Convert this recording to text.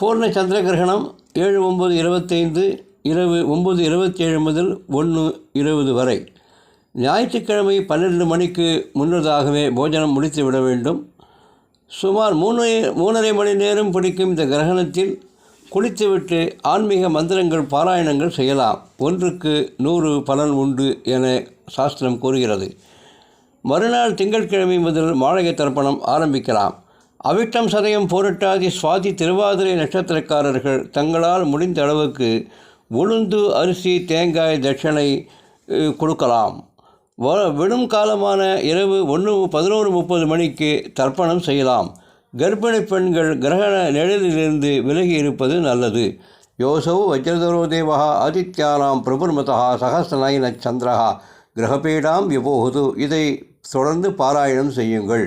பூர்ண சந்திர கிரகணம் ஏழு ஒம்பது இருபத்தைந்து இரவு ஒம்பது இருபத்தேழு முதல் ஒன்று இருபது வரை. ஞாயிற்றுக்கிழமை பன்னிரெண்டு மணிக்கு முன்னதாகவே போஜனம் முடித்து விட வேண்டும். சுமார் மூணு மூணரை மணி நேரம் பிடிக்கும் இந்த கிரகணத்தில் குளித்துவிட்டு ஆன்மீக மந்திரங்கள் பாராயணங்கள் செய்யலாம். ஒன்றுக்கு நூறு பலன் உண்டு என சாஸ்திரம் கூறுகிறது. மறுநாள் திங்கட்கிழமை முதல் மாளிகை தர்ப்பணம் ஆரம்பிக்கலாம். அவிட்டம் சதயம் போரட்டாதி சுவாதி திருவாதிரை நட்சத்திரக்காரர்கள் தங்களால் முடிந்த அளவுக்கு உளுந்து அரிசி தேங்காய் தட்சணை கொடுக்கலாம். வ விடும் காலமான இரவு ஒன்று பதினோரு முப்பது மணிக்கு தர்ப்பணம் செய்யலாம். கர்ப்பிணி பெண்கள் கிரகண நிழலிலிருந்து விலகி இருப்பது நல்லது. யோசௌ வஜ்ரதரோ தேவா ஆதித்யானாம் பிரபுர்மதா சகஸ்ரநயன சந்திரஹா கிரகபீடாம் விபோகுது இதை தொடர்ந்து பாராயணம் செய்யுங்கள்.